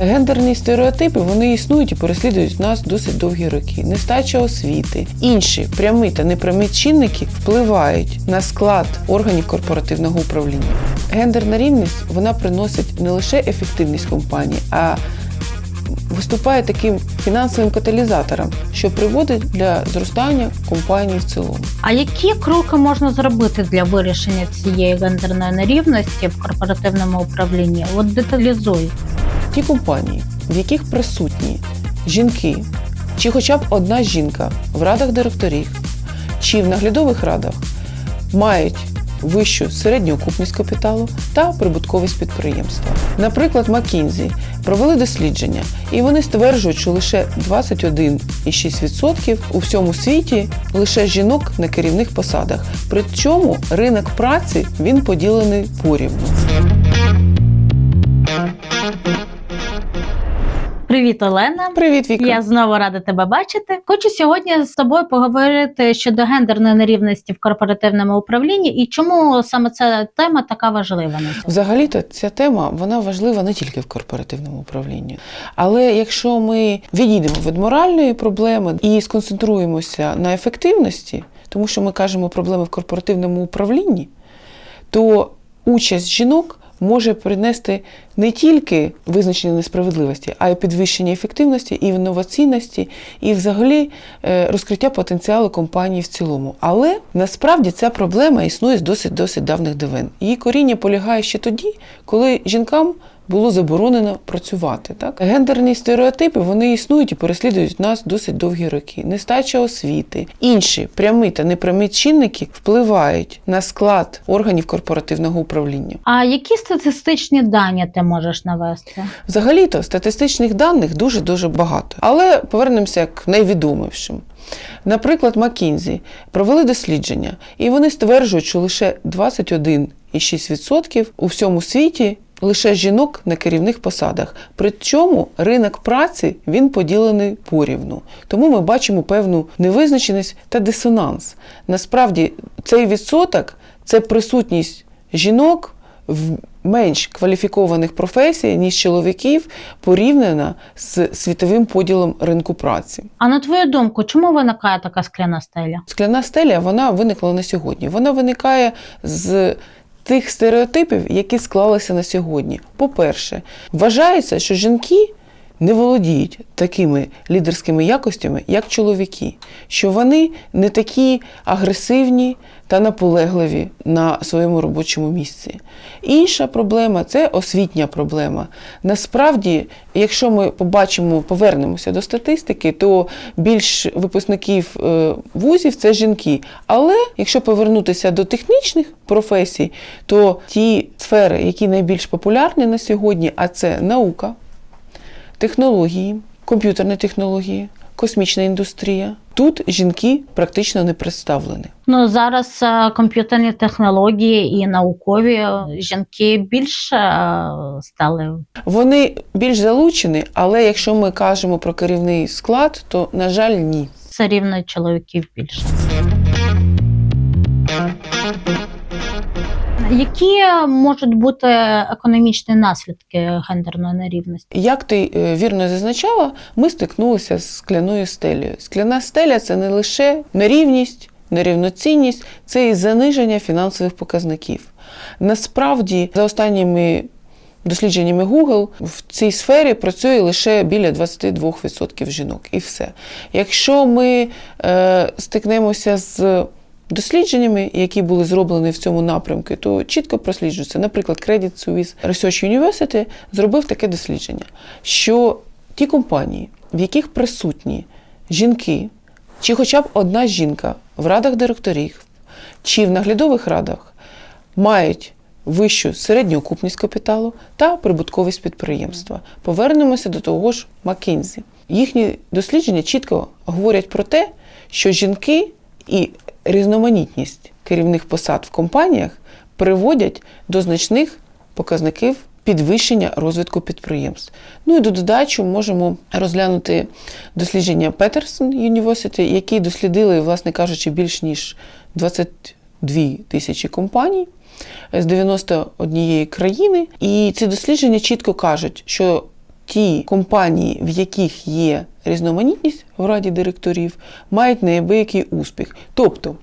Гендерні стереотипи вони існують і переслідують нас досить довгі роки. Нестача освіти, інші прямі та непрямі чинники впливають на склад органів корпоративного управління. Гендерна рівність вона приносить не лише ефективність компанії, а виступає таким фінансовим каталізатором, що приводить для зростання компанії в цілому. А які кроки можна зробити для вирішення цієї гендерної нерівності в корпоративному управлінні? От деталізуй. Ті компанії, в яких присутні жінки, чи хоча б одна жінка в радах директорів, чи в наглядових радах, мають вищу середню окупність капіталу та прибутковість підприємства. Наприклад, McKinsey провели дослідження, і вони стверджують, що лише 21,6% у всьому світі лише жінок на керівних посадах. Причому ринок праці він поділений порівну. Привіт, Олена. Привіт, Віка! Я знову рада тебе бачити. Хочу сьогодні з тобою поговорити щодо гендерної нерівності в корпоративному управлінні і чому саме ця тема така важлива. Взагалі-то ця тема вона важлива не тільки в корпоративному управлінні. Але якщо ми відійдемо від моральної проблеми і сконцентруємося на ефективності, тому що ми кажемо проблеми в корпоративному управлінні, то участь жінок може принести не тільки визначення несправедливості, а й підвищення ефективності і інноваційності, і взагалі е, розкриття потенціалу компанії в цілому. Але насправді ця проблема існує з досить досить давних давен. Її коріння полягає ще тоді, коли жінкам було заборонено працювати. Так? Гендерні стереотипи вони існують і переслідують нас досить довгі роки. Нестача освіти, інші прямі та непрямі чинники впливають на склад органів корпоративного управління. А які статистичні дані ти можеш навести? Взагалі-то статистичних даних дуже дуже багато. Але повернемося к найвідомішим. Наприклад, McKinsey провели дослідження, і вони стверджують, що лише 21,6% у всьому світі лише жінок на керівних посадах. Причому ринок праці він поділений порівну. Тому ми бачимо певну невизначеність та дисонанс. Насправді, цей відсоток це присутність жінок в менш кваліфікованих професій, ніж чоловіків, порівняно з світовим поділом ринку праці. А на твою думку, чому виникає така скляна стеля? Скляна стеля вона виникла на сьогодні. Вона виникає з тих стереотипів, які склалися на сьогодні. По-перше, вважається, що жінки не володіють такими лідерськими якостями, як чоловіки, що вони не такі агресивні та наполегливі на своєму робочому місці. Інша проблема це освітня проблема. Насправді, якщо ми побачимо, повернемося до статистики, то більш випускників е, вузів це жінки. Але якщо повернутися до технічних професій, то ті сфери, які найбільш популярні на сьогодні, а це наука, технології, комп'ютерні технології, космічна індустрія. Тут жінки практично не представлені. Ну зараз е, комп'ютерні технології і наукові е, жінки більше е, стали Вони більш залучені, але якщо ми кажемо про керівний склад, то на жаль, ні. все рівно чоловіків більше. Які можуть бути економічні наслідки гендерної нерівності? Як ти е, вірно зазначала, ми стикнулися з скляною стелею. Скляна стеля це не лише нерівність, нерівноцінність, це і заниження фінансових показників. Насправді, за останніми дослідженнями Google, в цій сфері працює лише біля 22% жінок, і все. Якщо ми е, стикнемося з дослідженнями, які були зроблені в цьому напрямку, то чітко просліджується. Наприклад, Credit Suisse Research University зробив таке дослідження, що ті компанії, в яких присутні жінки, чи хоча б одна жінка в радах директорів, чи в наглядових радах, мають вищу середню окупність капіталу та прибутковість підприємства. Повернемося до того ж McKinsey. Їхні дослідження чітко говорять про те, що жінки і різноманітність керівних посад в компаніях приводять до значних показників підвищення розвитку підприємств. Ну і до додачу можемо розглянути дослідження Peterson University, які дослідили, власне кажучи, більш ніж 22 тисячі компаній з 91 країни. І ці дослідження чітко кажуть, що ті компанії, в яких є різноманітність в раді директорів, мають неабиякий успіх. Тобто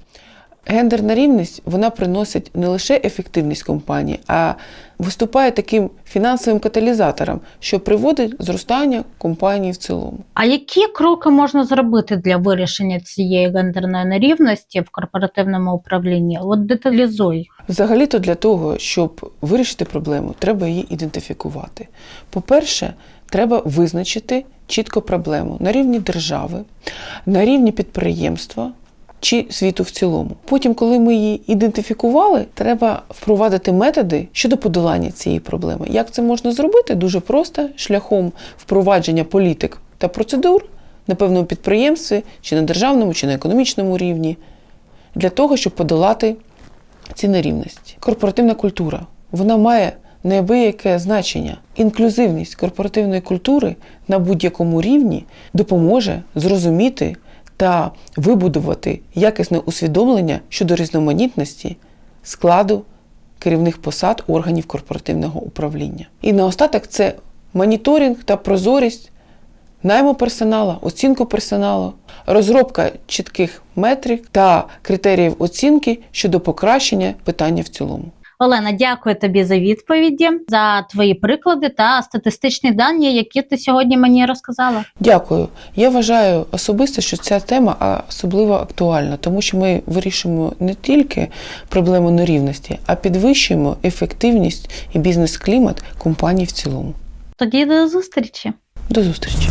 гендерна рівність вона приносить не лише ефективність компанії, а виступає таким фінансовим каталізатором, що приводить зростання компанії в цілому. А які кроки можна зробити для вирішення цієї гендерної нерівності в корпоративному управлінні? От деталізуй. Взагалі-то для того, щоб вирішити проблему, треба її ідентифікувати. По-перше, треба визначити чітко проблему на рівні держави, на рівні підприємства чи світу в цілому. Потім, коли ми її ідентифікували, треба впровадити методи щодо подолання цієї проблеми. Як це можна зробити? Дуже просто шляхом впровадження політик та процедур на певному підприємстві, чи на державному, чи на економічному рівні, для того, щоб подолати ці нерівності. Корпоративна культура вона має неабияке значення. Інклюзивність корпоративної культури на будь-якому рівні допоможе зрозуміти та вибудувати якісне усвідомлення щодо різноманітності складу керівних посад органів корпоративного управління. І наостаток це моніторинг та прозорість найму персоналу, оцінку персоналу, розробка чітких метрик та критеріїв оцінки щодо покращення питання в цілому. Олена, дякую тобі за відповіді, за твої приклади та статистичні дані, які ти сьогодні мені розказала. Дякую. Я вважаю особисто, що ця тема а, особливо актуальна, тому що ми вирішуємо не тільки проблему нерівності, а підвищуємо ефективність і бізнес-клімат компаній в цілому. Тоді до зустрічі. До зустрічі.